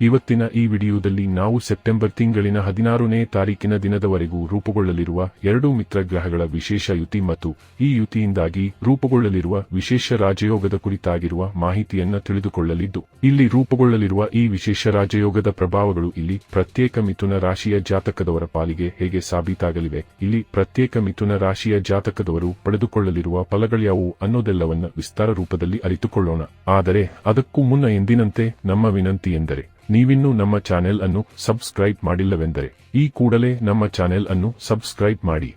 ಇವತ್ತಿನ ಈ ವಿಡಿಯೋದಲ್ಲಿ ನಾವು ಸೆಪ್ಟೆಂಬರ್ ತಿಂಗಳಿನ ಹದಿನಾರನೇ ತಾರೀಕಿನ ದಿನದವರೆಗೂ ರೂಪುಗೊಳ್ಳಲಿರುವ ಎರಡು ಮಿತ್ರ ಗ್ರಹಗಳ ವಿಶೇಷ ಯುತಿ ಮತ್ತು ಈ ಯುತಿಯಿಂದಾಗಿ ರೂಪುಗೊಳ್ಳಲಿರುವ ವಿಶೇಷ ರಾಜಯೋಗದ ಕುರಿತಾಗಿರುವ ಮಾಹಿತಿಯನ್ನು ತಿಳಿದುಕೊಳ್ಳಲಿದ್ದು, ಇಲ್ಲಿ ರೂಪುಗೊಳ್ಳಲಿರುವ ಈ ವಿಶೇಷ ರಾಜಯೋಗದ ಪ್ರಭಾವಗಳು ಇಲ್ಲಿ ಪ್ರತ್ಯೇಕ ಮಿಥುನ ರಾಶಿಯ ಜಾತಕದವರ ಪಾಲಿಗೆ ಹೇಗೆ ಸಾಬೀತಾಗಲಿವೆ, ಇಲ್ಲಿ ಪ್ರತ್ಯೇಕ ಮಿಥುನ ರಾಶಿಯ ಜಾತಕದವರು ಪಡೆದುಕೊಳ್ಳಲಿರುವ ಫಲಗಳ್ಯಾವು ಅನ್ನೋದೆಲ್ಲವನ್ನ ವಿಸ್ತಾರ ರೂಪದಲ್ಲಿ ಅರಿತುಕೊಳ್ಳೋಣ. ಆದರೆ ಅದಕ್ಕೂ ಮುನ್ನ ಎಂದಿನಂತೆ ನಮ್ಮ ವಿನಂತಿ ಎಂದರೆ ನೀವಿನ್ನೂ ನಮ್ಮ ಚಾನೆಲ್ ಅನ್ನು ಸಬ್ಸ್ಕ್ರೈಬ್ ಮಾಡಿಲ್ಲವೆಂದರೆ, ಈ ಕೂಡಲೇ ನಮ್ಮ ಚಾನೆಲ್ ಅನ್ನು ಸಬ್ಸ್ಕ್ರೈಬ್ ಮಾಡಿ.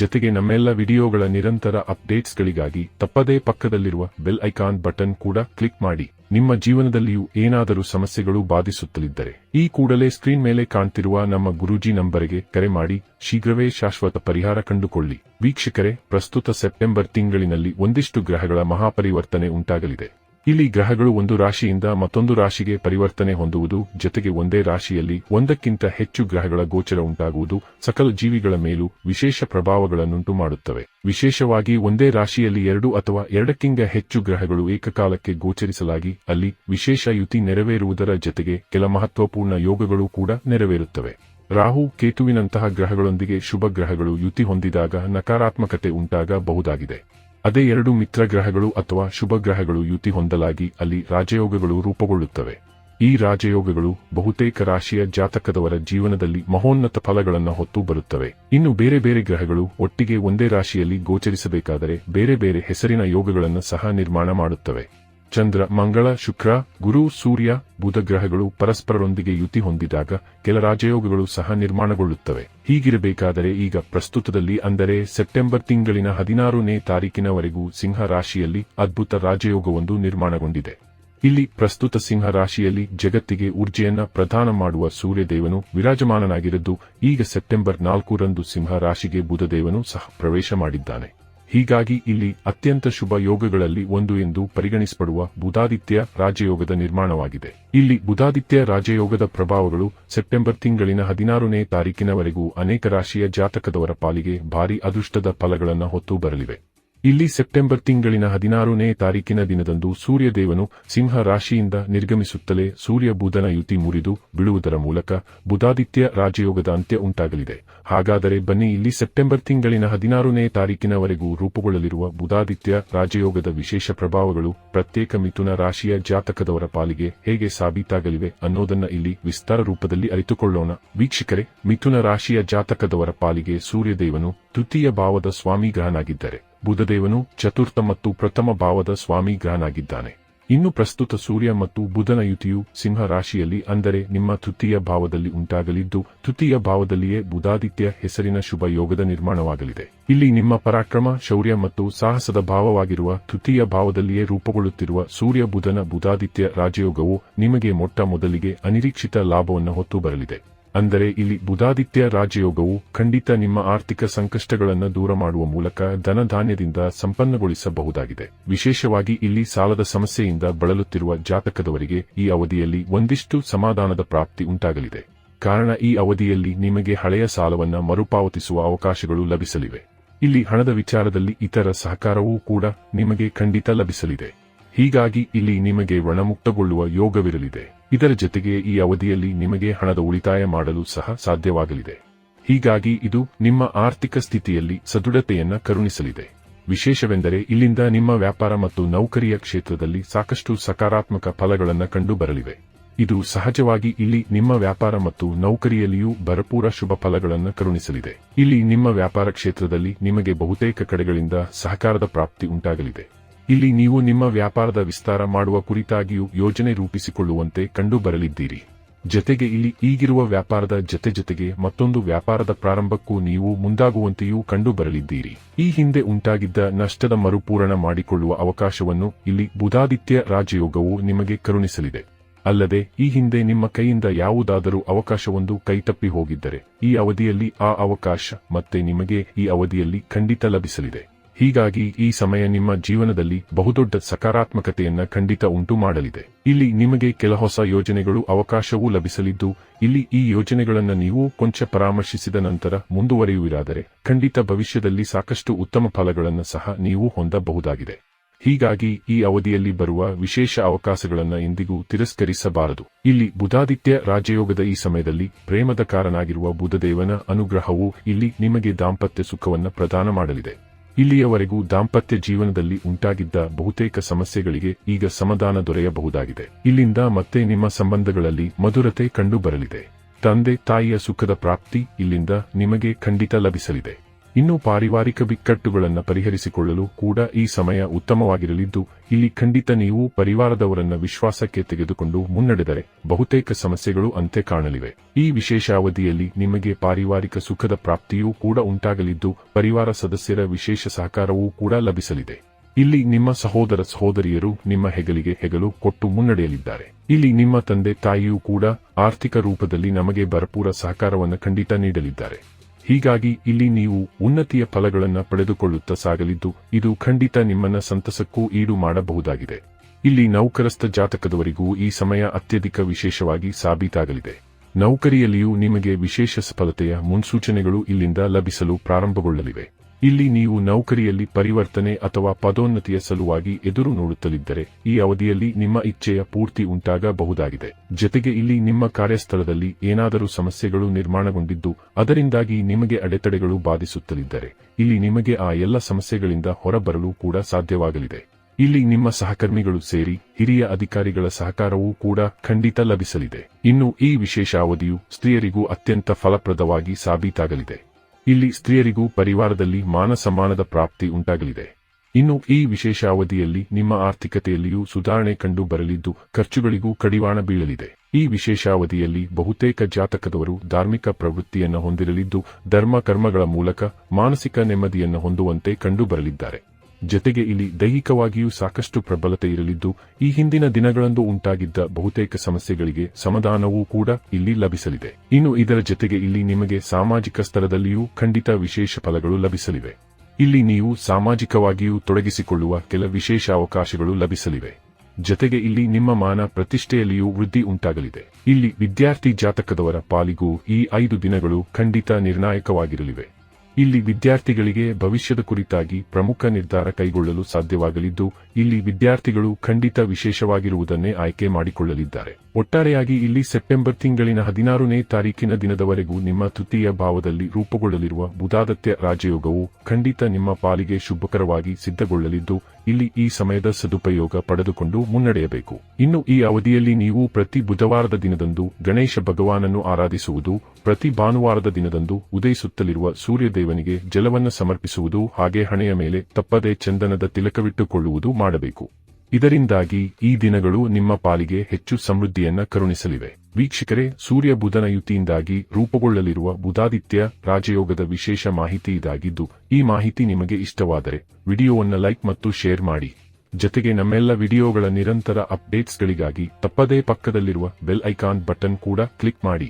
ಜೊತೆಗೆ ನಮ್ಮೆಲ್ಲ ವಿಡಿಯೋಗಳ ನಿರಂತರ ಅಪ್ಡೇಟ್ಸ್ಗಳಿಗಾಗಿ ತಪ್ಪದೇ ಪಕ್ಕದಲ್ಲಿರುವ ಬೆಲ್ ಐಕಾನ್ ಬಟನ್ ಕೂಡ ಕ್ಲಿಕ್ ಮಾಡಿ. ನಿಮ್ಮ ಜೀವನದಲ್ಲಿಯೂ ಏನಾದರೂ ಸಮಸ್ಯೆಗಳು ಬಾಧಿಸುತ್ತಲಿದ್ದರೆ, ಈ ಕೂಡಲೇ ಸ್ಕ್ರೀನ್ ಮೇಲೆ ಕಾಣ್ತಿರುವ ನಮ್ಮ ಗುರೂಜಿ ನಂಬರಿಗೆ ಕರೆ ಮಾಡಿ. ಶೀಘ್ರವೇ ಶಾಶ್ವತ ಪರಿಹಾರ ಕಂಡುಕೊಳ್ಳಿ. ವೀಕ್ಷಕರೇ, ಪ್ರಸ್ತುತ ಸೆಪ್ಟೆಂಬರ್ ತಿಂಗಳಿನಲ್ಲಿ ಒಂದಿಷ್ಟು ಗ್ರಹಗಳ ಮಹಾಪರಿವರ್ತನೆ ಉಂಟಾಗಲಿದೆ. ಇಲ್ಲಿ ಗ್ರಹಗಳು ಒಂದು ರಾಶಿಯಿಂದ ಮತ್ತೊಂದು ರಾಶಿಗೆ ಪರಿವರ್ತನೆ ಹೊಂದುವುದು, ಜೊತೆಗೆ ಒಂದೇ ರಾಶಿಯಲ್ಲಿ ಒಂದಕ್ಕಿಂತ ಹೆಚ್ಚು ಗ್ರಹಗಳ ಗೋಚರ ಉಂಟಾಗುವುದು, ಸಕಲ ಜೀವಿಗಳ ಮೇಲೂ ವಿಶೇಷ ಪ್ರಭಾವಗಳನ್ನುಂಟು ಮಾಡುತ್ತವೆ. ವಿಶೇಷವಾಗಿ ಒಂದೇ ರಾಶಿಯಲ್ಲಿ ಎರಡು ಅಥವಾ ಎರಡಕ್ಕಿಂತ ಹೆಚ್ಚು ಗ್ರಹಗಳು ಏಕಕಾಲಕ್ಕೆ ಗೋಚರಿಸಲಾಗಿ, ಅಲ್ಲಿ ವಿಶೇಷ ಯುತಿ ನೆರವೇರುವುದರ ಜೊತೆಗೆ ಕೆಲ ಮಹತ್ವಪೂರ್ಣ ಯೋಗಗಳು ಕೂಡ ನೆರವೇರುತ್ತವೆ. ರಾಹು ಕೇತುವಿನಂತಹ ಗ್ರಹಗಳೊಂದಿಗೆ ಶುಭ ಗ್ರಹಗಳು ಯುತಿ ಹೊಂದಿದಾಗ ನಕಾರಾತ್ಮಕತೆ ಉಂಟಾಗಬಹುದಾಗಿದೆ. ಅದೇ ಎರಡು ಮಿತ್ರ ಗ್ರಹಗಳು ಅಥವಾ ಶುಭ ಗ್ರಹಗಳು ಯುತಿ ಹೊಂದಲಾಗಿ ಅಲ್ಲಿ ರಾಜಯೋಗಗಳು ರೂಪುಗೊಳ್ಳುತ್ತವೆ. ಈ ರಾಜಯೋಗಗಳು ಬಹುತೇಕ ರಾಶಿಯ ಜಾತಕದವರ ಜೀವನದಲ್ಲಿ ಮಹೋನ್ನತ ಫಲಗಳನ್ನು ಹೊತ್ತು ಬರುತ್ತವೆ. ಇನ್ನು ಬೇರೆ ಬೇರೆ ಗ್ರಹಗಳು ಒಟ್ಟಿಗೆ ಒಂದೇ ರಾಶಿಯಲ್ಲಿ ಗೋಚರಿಸಬೇಕಾದರೆ ಬೇರೆ ಬೇರೆ ಹೆಸರಿನ ಯೋಗಗಳನ್ನು ಸಹ ನಿರ್ಮಾಣ ಮಾಡುತ್ತವೆ. ಚಂದ್ರ, ಮಂಗಳ, ಶುಕ್ರ, ಗುರು, ಸೂರ್ಯ, ಬುಧ ಗ್ರಹಗಳು ಪರಸ್ಪರರೊಂದಿಗೆ ಯುತಿ ಹೊಂದಿದಾಗ ಕೆಲ ರಾಜಯೋಗಗಳು ಸಹ ನಿರ್ಮಾಣಗೊಳ್ಳುತ್ತವೆ. ಹೀಗಿರಬೇಕಾದರೆ ಈಗ ಪ್ರಸ್ತುತದಲ್ಲಿ ಅಂದರೆ ಸೆಪ್ಟೆಂಬರ್ ತಿಂಗಳಿನ ಹದಿನಾರನೇ ತಾರೀಕಿನವರೆಗೂ ಸಿಂಹ ರಾಶಿಯಲ್ಲಿ ಅದ್ಭುತ ರಾಜಯೋಗವೊಂದು ನಿರ್ಮಾಣಗೊಂಡಿದೆ. ಇಲ್ಲಿ ಪ್ರಸ್ತುತ ಸಿಂಹ ರಾಶಿಯಲ್ಲಿ ಜಗತ್ತಿಗೆ ಊರ್ಜೆಯನ್ನ ಪ್ರದಾನ ಮಾಡುವ ಸೂರ್ಯದೇವನು ವಿರಾಜಮಾನನಾಗಿರದ್ದು ಈಗ ಸೆಪ್ಟೆಂಬರ್ ನಾಲ್ಕರಂದು ಸಿಂಹ ರಾಶಿಗೆ ಬುಧದೇವನು ಸಹ ಪ್ರವೇಶ ಮಾಡಿದ್ದಾನೆ. ಹೀಗಾಗಿ ಇಲ್ಲಿ ಅತ್ಯಂತ ಶುಭ ಯೋಗಗಳಲ್ಲಿ ಒಂದು ಎಂದು ಪರಿಗಣಿಸಬಡುವ ಬುಧಾದಿತ್ಯ ರಾಜಯೋಗದ ನಿರ್ಮಾಣವಾಗಿದೆ. ಇಲ್ಲಿ ಬುಧಾದಿತ್ಯ ರಾಜಯೋಗದ ಪ್ರಭಾವಗಳು ಸೆಪ್ಟೆಂಬರ್ ತಿಂಗಳಿನ ಹದಿನಾರನೇ ತಾರೀಕಿನವರೆಗೂ ಅನೇಕ ರಾಶಿಯ ಜಾತಕದವರ ಪಾಲಿಗೆ ಭಾರಿ ಅದೃಷ್ಟದ ಫಲಗಳನ್ನು ಹೊತ್ತು ಬರಲಿವೆ. ಇಲ್ಲಿ ಸೆಪ್ಟೆಂಬರ್ ತಿಂಗಳಿನ ಹದಿನಾರನೇ ತಾರೀಕಿನ ದಿನದಂದು ಸೂರ್ಯದೇವನು ಸಿಂಹ ರಾಶಿಯಿಂದ ನಿರ್ಗಮಿಸುತ್ತಲೇ ಸೂರ್ಯ ಬುಧನ ಯುತಿ ಮುರಿದು ಬೀಳುವುದರ ಮೂಲಕ ಬುಧಾದಿತ್ಯ ರಾಜಯೋಗದ ಅಂತ್ಯ ಉಂಟಾಗಲಿದೆ. ಹಾಗಾದರೆ ಬನ್ನಿ ಇಲ್ಲಿ ಸೆಪ್ಟೆಂಬರ್ ತಿಂಗಳಿನ ಹದಿನಾರನೇ ತಾರೀಕಿನವರೆಗೂ ರೂಪುಗೊಳ್ಳಲಿರುವ ಬುಧಾದಿತ್ಯ ರಾಜಯೋಗದ ವಿಶೇಷ ಪ್ರಭಾವಗಳು ಪ್ರತ್ಯೇಕ ಮಿಥುನ ರಾಶಿಯ ಜಾತಕದವರ ಪಾಲಿಗೆ ಹೇಗೆ ಸಾಬೀತಾಗಲಿವೆ ಅನ್ನೋದನ್ನ ಇಲ್ಲಿ ವಿಸ್ತಾರ ರೂಪದಲ್ಲಿ ಅರಿತುಕೊಳ್ಳೋಣ. ವೀಕ್ಷಕರೇ, ಮಿಥುನ ರಾಶಿಯ ಜಾತಕದವರ ಪಾಲಿಗೆ ಸೂರ್ಯದೇವನು ತೃತೀಯ ಭಾವದ ಸ್ವಾಮಿ ಗ್ರಹನಾಗಿದ್ದರೆ ಬುಧದೇವನು ಚತುರ್ಥ ಮತ್ತು ಪ್ರಥಮ ಭಾವದ ಸ್ವಾಮಿ ಗ್ರಹನಾಗಿದ್ದಾನೆ. ಇನ್ನು ಪ್ರಸ್ತುತ ಸೂರ್ಯ ಮತ್ತು ಬುಧನ ಯುತಿಯು ಸಿಂಹ ರಾಶಿಯಲ್ಲಿ ಅಂದರೆ ನಿಮ್ಮ ತೃತೀಯ ಭಾವದಲ್ಲಿ ಉಂಟಾಗಲಿದ್ದು, ತೃತೀಯ ಭಾವದಲ್ಲಿಯೇ ಬುಧಾದಿತ್ಯ ಹೆಸರಿನ ಶುಭ ಯೋಗದ ನಿರ್ಮಾಣವಾಗಲಿದೆ. ಇಲ್ಲಿ ನಿಮ್ಮ ಪರಾಕ್ರಮ, ಶೌರ್ಯ ಮತ್ತು ಸಾಹಸದ ಭಾವವಾಗಿರುವ ತೃತೀಯ ಭಾವದಲ್ಲಿಯೇ ರೂಪುಗೊಳ್ಳುತ್ತಿರುವ ಸೂರ್ಯ ಬುಧನ ಬುಧಾದಿತ್ಯ ರಾಜಯೋಗವು ನಿಮಗೆ ಮೊಟ್ಟ ಮೊದಲಿಗೆ ಅನಿರೀಕ್ಷಿತ ಲಾಭವನ್ನು ಹೊತ್ತು ಬರಲಿದೆ. ಅಂದರೆ ಇಲ್ಲಿ ಬುಧಾದಿತ್ಯ ರಾಜಯೋಗವು ಖಂಡಿತ ನಿಮ್ಮ ಆರ್ಥಿಕ ಸಂಕಷ್ಟಗಳನ್ನು ದೂರ ಮಾಡುವ ಮೂಲಕ ಧನಧಾನ್ಯದಿಂದ ಸಂಪನ್ನಗೊಳಿಸಬಹುದಾಗಿದೆ. ವಿಶೇಷವಾಗಿ ಇಲ್ಲಿ ಸಾಲದ ಸಮಸ್ಯೆಯಿಂದ ಬಳಲುತ್ತಿರುವ ಜಾತಕದವರಿಗೆ ಈ ಅವಧಿಯಲ್ಲಿ ಒಂದಿಷ್ಟು ಸಮಾಧಾನದ ಪ್ರಾಪ್ತಿ ಉಂಟಾಗಲಿದೆ. ಕಾರಣ ಈ ಅವಧಿಯಲ್ಲಿ ನಿಮಗೆ ಹಳೆಯ ಸಾಲವನ್ನು ಮರುಪಾವತಿಸುವ ಅವಕಾಶಗಳು ಲಭಿಸಲಿವೆ. ಇಲ್ಲಿ ಹಣದ ವಿಚಾರದಲ್ಲಿ ಇತರ ಸಹಕಾರವೂ ಕೂಡ ನಿಮಗೆ ಖಂಡಿತ ಲಭಿಸಲಿದೆ. ಹೀಗಾಗಿ ಇಲ್ಲಿ ನಿಮಗೆ ಋಣಮುಕ್ತಗೊಳ್ಳುವ ಯೋಗವಿರಲಿದೆ. ಇದರ ಜೊತೆಗೆ ಈ ಅವಧಿಯಲ್ಲಿ ನಿಮಗೆ ಹಣದ ಉಳಿತಾಯ ಮಾಡಲು ಸಹ ಸಾಧ್ಯವಾಗಲಿದೆ. ಹೀಗಾಗಿ ಇದು ನಿಮ್ಮ ಆರ್ಥಿಕ ಸ್ಥಿತಿಯಲ್ಲಿ ಸದೃಢತೆಯನ್ನ ಕರುಣಿಸಲಿದೆ. ವಿಶೇಷವೆಂದರೆ ಇಲ್ಲಿಂದ ನಿಮ್ಮ ವ್ಯಾಪಾರ ಮತ್ತು ನೌಕರಿಯ ಕ್ಷೇತ್ರದಲ್ಲಿ ಸಾಕಷ್ಟು ಸಕಾರಾತ್ಮಕ ಫಲಗಳನ್ನು ಕಂಡು ಬರಲಿವೆ ಇದು ಸಹಜವಾಗಿ ಇಲ್ಲಿ ನಿಮ್ಮ ವ್ಯಾಪಾರ ಮತ್ತು ನೌಕರಿಯಲ್ಲಿಯೂ ಭರಪೂರ ಶುಭ ಫಲಗಳನ್ನು ಕರುಣಿಸಲಿದೆ. ಇಲ್ಲಿ ನಿಮ್ಮ ವ್ಯಾಪಾರ ಕ್ಷೇತ್ರದಲ್ಲಿ ನಿಮಗೆ ಬಹುತೇಕ ಕಡೆಗಳಿಂದ ಸಹಕಾರದ ಪ್ರಾಪ್ತಿ ಉಂಟಾಗಲಿದೆ. ಇಲ್ಲಿ ನೀವು ನಿಮ್ಮ ವ್ಯಾಪಾರದ ವಿಸ್ತಾರ ಮಾಡುವ ಕುರಿತಾಗಿಯೂ ಯೋಜನೆ ರೂಪಿಸಿಕೊಳ್ಳುವಂತೆ ಕಂಡು ಬರಲಿದ್ದೀರಿ ಜತೆಗೆ ಇಲ್ಲಿ ಈಗಿರುವ ವ್ಯಾಪಾರದ ಜತೆ ಜೊತೆಗೆ ಮತ್ತೊಂದು ವ್ಯಾಪಾರದ ಪ್ರಾರಂಭಕ್ಕೂ ನೀವು ಮುಂದಾಗುವಂತೆಯೂ ಕಂಡು ಬರಲಿದ್ದೀರಿ ಈ ಹಿಂದೆ ಉಂಟಾಗಿದ್ದ ನಷ್ಟದ ಮರುಪೂರಣ ಮಾಡಿಕೊಳ್ಳುವ ಅವಕಾಶವನ್ನು ಇಲ್ಲಿ ಬುಧಾದಿತ್ಯ ರಾಜಯೋಗವು ನಿಮಗೆ ಕರುಣಿಸಲಿದೆ. ಅಲ್ಲದೆ ಈ ಹಿಂದೆ ನಿಮ್ಮ ಕೈಯಿಂದ ಯಾವುದಾದರೂ ಅವಕಾಶವೊಂದು ಕೈತಪ್ಪಿ ಹೋಗಿದ್ದರೆ ಈ ಅವಧಿಯಲ್ಲಿ ಆ ಅವಕಾಶ ಮತ್ತೆ ನಿಮಗೆ ಈ ಅವಧಿಯಲ್ಲಿ ಖಂಡಿತ ಲಭಿಸಲಿದೆ. ಹೀಗಾಗಿ ಈ ಸಮಯ ನಿಮ್ಮ ಜೀವನದಲ್ಲಿ ಬಹುದೊಡ್ಡ ಸಕಾರಾತ್ಮಕತೆಯನ್ನ ಖಂಡಿತ ಉಂಟು ಮಾಡಲಿದೆ ಇಲ್ಲಿ ನಿಮಗೆ ಕೆಲ ಹೊಸ ಯೋಜನೆಗಳು ಅವಕಾಶವೂ ಲಭಿಸಲಿದ್ದು, ಇಲ್ಲಿ ಈ ಯೋಜನೆಗಳನ್ನು ನೀವು ಕೊಂಚ ಪರಾಮರ್ಶಿಸಿದ ನಂತರ ಮುಂದುವರಿಯುವಿರಾದರೆ, ಖಂಡಿತ ಭವಿಷ್ಯದಲ್ಲಿ ಸಾಕಷ್ಟು ಉತ್ತಮ ಫಲಗಳನ್ನು ಸಹ ನೀವು ಹೊಂದಬಹುದಾಗಿದೆ. ಹೀಗಾಗಿ ಈ ಅವಧಿಯಲ್ಲಿ ಬರುವ ವಿಶೇಷ ಅವಕಾಶಗಳನ್ನು ಎಂದಿಗೂ ತಿರಸ್ಕರಿಸಬಾರದು. ಇಲ್ಲಿ ಬುಧಾದಿತ್ಯ ರಾಜಯೋಗದ ಈ ಸಮಯದಲ್ಲಿ ಪ್ರೇಮದ ಕಾರನಾಗಿರುವ ಬುಧದೇವನ ಅನುಗ್ರಹವು ಇಲ್ಲಿ ನಿಮಗೆ ದಾಂಪತ್ಯ ಸುಖವನ್ನು ಪ್ರದಾನ ಮಾಡಲಿದೆ. ಇಲ್ಲಿಯವರೆಗೂ ದಾಂಪತ್ಯ ಜೀವನದಲ್ಲಿ ಉಂಟಾಗಿದ್ದ ಬಹುತೇಕ ಸಮಸ್ಯೆಗಳಿಗೆ ಈಗ ಸಮಾಧಾನ ದೊರೆಯಬಹುದಾಗಿದೆ. ಇಲ್ಲಿಂದ ಮತ್ತೆ ನಿಮ್ಮ ಸಂಬಂಧಗಳಲ್ಲಿ ಮಧುರತೆ ಕಂಡುಬರಲಿದೆ. ತಂದೆ ತಾಯಿಯ ಸುಖದ ಪ್ರಾಪ್ತಿ ಇಲ್ಲಿಂದ ನಿಮಗೆ ಖಂಡಿತ ಲಭಿಸಲಿದೆ. ಇನ್ನು ಪಾರಿವಾರಿಕ ಬಿಕ್ಕಟ್ಟುಗಳನ್ನು ಪರಿಹರಿಸಿಕೊಳ್ಳಲು ಕೂಡ ಈ ಸಮಯ ಉತ್ತಮವಾಗಿರಲಿದ್ದು, ಇಲ್ಲಿ ಖಂಡಿತ ನೀವು ಪರಿವಾರದವರನ್ನ ವಿಶ್ವಾಸಕ್ಕೆ ತೆಗೆದುಕೊಂಡು ಮುನ್ನಡೆದರೆ ಬಹುತೇಕ ಸಮಸ್ಯೆಗಳು ಅಂತೆ ಕಾಣಲಿವೆ. ಈ ವಿಶೇಷ ಅವಧಿಯಲ್ಲಿ ನಿಮಗೆ ಪಾರಿವಾರಿಕ ಸುಖದ ಪ್ರಾಪ್ತಿಯೂ ಕೂಡ ಉಂಟಾಗಲಿದ್ದು, ಪರಿವಾರ ಸದಸ್ಯರ ವಿಶೇಷ ಸಹಕಾರವೂ ಕೂಡ ಲಭಿಸಲಿದೆ. ಇಲ್ಲಿ ನಿಮ್ಮ ಸಹೋದರ ಸಹೋದರಿಯರು ನಿಮ್ಮ ಹೆಗಲಿಗೆ ಹೆಗಲು ಕೊಟ್ಟು ಮುನ್ನಡೆಯಲಿದ್ದಾರೆ. ಇಲ್ಲಿ ನಿಮ್ಮ ತಂದೆ ತಾಯಿಯೂ ಕೂಡ ಆರ್ಥಿಕ ರೂಪದಲ್ಲಿ ನಮಗೆ ಭರಪೂರ ಸಹಕಾರವನ್ನು ಖಂಡಿತ ನೀಡಲಿದ್ದಾರೆ. ಹೀಗಾಗಿ ಇಲ್ಲಿ ನೀವು ಉನ್ನತಿಯ ಫಲಗಳನ್ನು ಪಡೆದುಕೊಳ್ಳುತ್ತಾ ಸಾಗಲಿದ್ದು, ಇದು ಖಂಡಿತ ನಿಮ್ಮನ್ನ ಸಂತಸಕ್ಕೂ ಈಡು ಮಾಡಬಹುದಾಗಿದೆ. ಇಲ್ಲಿ ನೌಕರಸ್ಥ ಜಾತಕದವರಿಗೂ ಈ ಸಮಯ ಅತ್ಯಧಿಕ ವಿಶೇಷವಾಗಿ ಸಾಬೀತಾಗಲಿದೆ. ನೌಕರಿಯಲ್ಲಿಯೂ ನಿಮಗೆ ವಿಶೇಷ ಸಫಲತೆಯ ಮುನ್ಸೂಚನೆಗಳು ಇಲ್ಲಿಂದ ಲಭಿಸಲು ಪ್ರಾರಂಭಗೊಳ್ಳಲಿವೆ. ಇಲ್ಲಿ ನೀವು ನೌಕರಿಯಲ್ಲಿ ಪರಿವರ್ತನೆ ಅಥವಾ ಪದೋನ್ನತಿಯ ಸಲುವಾಗಿ ಎದುರು ನೋಡುತ್ತಲಿದ್ದರೆ, ಈ ಅವಧಿಯಲ್ಲಿ ನಿಮ್ಮ ಇಚ್ಛೆಯ ಪೂರ್ತಿ ಉಂಟಾಗಬಹುದಾಗಿದೆ. ಜೊತೆಗೆ ಇಲ್ಲಿ ನಿಮ್ಮ ಕಾರ್ಯಸ್ಥಳದಲ್ಲಿ ಏನಾದರೂ ಸಮಸ್ಯೆಗಳು ನಿರ್ಮಾಣಗೊಂಡಿದ್ದು, ಅದರಿಂದಾಗಿ ನಿಮಗೆ ಅಡೆತಡೆಗಳು ಬಾಧಿಸುತ್ತಲಿದ್ದರೆ, ಇಲ್ಲಿ ನಿಮಗೆ ಆ ಎಲ್ಲ ಸಮಸ್ಯೆಗಳಿಂದ ಹೊರಬರಲು ಕೂಡ ಸಾಧ್ಯವಾಗಲಿದೆ. ಇಲ್ಲಿ ನಿಮ್ಮ ಸಹಕರ್ಮಿಗಳು ಸೇರಿ ಹಿರಿಯ ಅಧಿಕಾರಿಗಳ ಸಹಕಾರವೂ ಕೂಡ ಖಂಡಿತ ಲಭಿಸಲಿದೆ. ಇನ್ನು ಈ ವಿಶೇಷ ಅವಧಿಯು ಸ್ತ್ರೀಯರಿಗೂ ಅತ್ಯಂತ ಫಲಪ್ರದವಾಗಿ ಸಾಬೀತಾಗಲಿದೆ. ಇಲ್ಲಿ ಸ್ತ್ರೀಯರಿಗೂ ಪರಿವಾರದಲ್ಲಿ ಮಾನಸಮಾನದ ಪ್ರಾಪ್ತಿ ಉಂಟಾಗಲಿದೆ. ಇನ್ನು ಈ ವಿಶೇಷ ಅವಧಿಯಲ್ಲಿ ನಿಮ್ಮ ಆರ್ಥಿಕತೆಯಲ್ಲಿಯೂ ಸುಧಾರಣೆ ಕಂಡು ಬರಲಿದ್ದು ಖರ್ಚುಗಳಿಗೂ ಕಡಿವಾಣ ಬೀಳಲಿದೆ. ಈ ವಿಶೇಷ ಅವಧಿಯಲ್ಲಿ ಬಹುತೇಕ ಜಾತಕದವರು ಧಾರ್ಮಿಕ ಪ್ರವೃತ್ತಿಯನ್ನು ಹೊಂದಿರಲಿದ್ದು ಧರ್ಮ ಕರ್ಮಗಳ ಮೂಲಕ ಮಾನಸಿಕ ನೆಮ್ಮದಿಯನ್ನು ಹೊಂದುವಂತೆ ಕಂಡು ಬರಲಿದ್ದಾರೆ. ಜೊತೆಗೆ ಇಲ್ಲಿ ದೈಹಿಕವಾಗಿಯೂ ಸಾಕಷ್ಟು ಪ್ರಬಲತೆ ಇರಲಿದ್ದು, ಈ ಹಿಂದಿನ ದಿನಗಳಂದು ಉಂಟಾಗಿದ್ದ ಬಹುತೇಕ ಸಮಸ್ಯೆಗಳಿಗೆ ಸಮಾಧಾನವೂ ಕೂಡ ಇಲ್ಲಿ ಲಭಿಸಲಿದೆ. ಇನ್ನು ಇದರ ಜತೆಗೆ ಇಲ್ಲಿ ನಿಮಗೆ ಸಾಮಾಜಿಕ ಸ್ತರದಲ್ಲಿಯೂ ಖಂಡಿತ ವಿಶೇಷ ಫಲಗಳು ಲಭಿಸಲಿವೆ. ಇಲ್ಲಿ ನೀವು ಸಾಮಾಜಿಕವಾಗಿಯೂ ತೊಡಗಿಸಿಕೊಳ್ಳುವ ಕೆಲ ವಿಶೇಷ ಅವಕಾಶಗಳು ಲಭಿಸಲಿವೆ. ಜತೆಗೆ ಇಲ್ಲಿ ನಿಮ್ಮ ಮಾನ ಪ್ರತಿಷ್ಠೆಯಲ್ಲಿಯೂ ವೃದ್ಧಿ ಉಂಟಾಗಲಿದೆ. ಇಲ್ಲಿ ವಿದ್ಯಾರ್ಥಿ ಜಾತಕದವರ ಪಾಲಿಗೂ ಈ ಐದು ದಿನಗಳು ಖಂಡಿತ ನಿರ್ಣಾಯಕವಾಗಿರಲಿವೆ. ಇಲ್ಲಿ ವಿದ್ಯಾರ್ಥಿಗಳಿಗೆ ಭವಿಷ್ಯದ ಕುರಿತಾಗಿ ಪ್ರಮುಖ ನಿರ್ಧಾರ ಕೈಗೊಳ್ಳಲು ಸಾಧ್ಯವಾಗಲಿದ್ದು, ಇಲ್ಲಿ ವಿದ್ಯಾರ್ಥಿಗಳು ಖಂಡಿತ ವಿಶೇಷವಾಗಿರುವುದನ್ನೇ ಆಯ್ಕೆ ಮಾಡಿಕೊಳ್ಳಲಿದ್ದಾರೆ. ಒಟ್ಟಾರೆಯಾಗಿ ಇಲ್ಲಿ ಸೆಪ್ಟೆಂಬರ್ ತಿಂಗಳಿನ ಹದಿನಾರನೇ ತಾರೀಕಿನ ದಿನದವರೆಗೂ ನಿಮ್ಮ ತೃತೀಯ ಭಾವದಲ್ಲಿ ರೂಪುಗೊಳ್ಳಲಿರುವ ಬುಧಾದತ್ಯ ರಾಜಯೋಗವು ಖಂಡಿತ ನಿಮ್ಮ ಪಾಲಿಗೆ ಶುಭಕರವಾಗಿ ಸಿದ್ಧಗೊಳ್ಳಲಿದ್ದು ಇಲ್ಲಿ ಈ ಸಮಯದ ಸದುಪಯೋಗ ಪಡೆದುಕೊಂಡು ಮುನ್ನಡೆಯಬೇಕು. ಇನ್ನು ಈ ಅವಧಿಯಲ್ಲಿ ನೀವು ಪ್ರತಿ ಬುಧವಾರದ ದಿನದಂದು ಗಣೇಶ ಭಗವಾನನ್ನು ಆರಾಧಿಸುವುದು, ಪ್ರತಿ ಭಾನುವಾರದ ದಿನದಂದು ಉದಯಿಸುತ್ತಲಿರುವ ಸೂರ್ಯದೇವನಿಗೆ ಜಲವನ್ನು ಸಮರ್ಪಿಸುವುದು ಹಾಗೆ ಹಣೆಯ ಮೇಲೆ ತಪ್ಪದೆ ಚಂದನದ ತಿಲಕವಿಟ್ಟುಕೊಳ್ಳುವುದು ಮಾಡಬೇಕು. ಇದರಿಂದಾಗಿ ಈ ದಿನಗಳು ನಿಮ್ಮ ಪಾಲಿಗೆ ಹೆಚ್ಚು ಸಮೃದ್ಧಿಯನ್ನ ಕರುಣಿಸಲಿವೆ. ವೀಕ್ಷಕರೇ ಸೂರ್ಯ ಬುಧನ ಯುತಿಯಿಂದಾಗಿ ರೂಪುಗೊಳ್ಳಲಿರುವ ಬುಧಾದಿತ್ಯ ರಾಜಯೋಗದ ವಿಶೇಷ ಮಾಹಿತಿ ಇದಾಗಿದ್ದು, ಈ ಮಾಹಿತಿ ನಿಮಗೆ ಇಷ್ಟವಾದರೆ ವಿಡಿಯೋವನ್ನು ಲೈಕ್ ಮತ್ತು ಶೇರ್ ಮಾಡಿ. ಜೊತೆಗೆ ನಮ್ಮೆಲ್ಲ ವಿಡಿಯೋಗಳ ನಿರಂತರ ಅಪ್ಡೇಟ್ಸ್ಗಳಿಗಾಗಿ ತಪ್ಪದೇ ಪಕ್ಕದಲ್ಲಿರುವ ಬೆಲ್ ಐಕಾನ್ ಬಟನ್ ಕೂಡ ಕ್ಲಿಕ್ ಮಾಡಿ.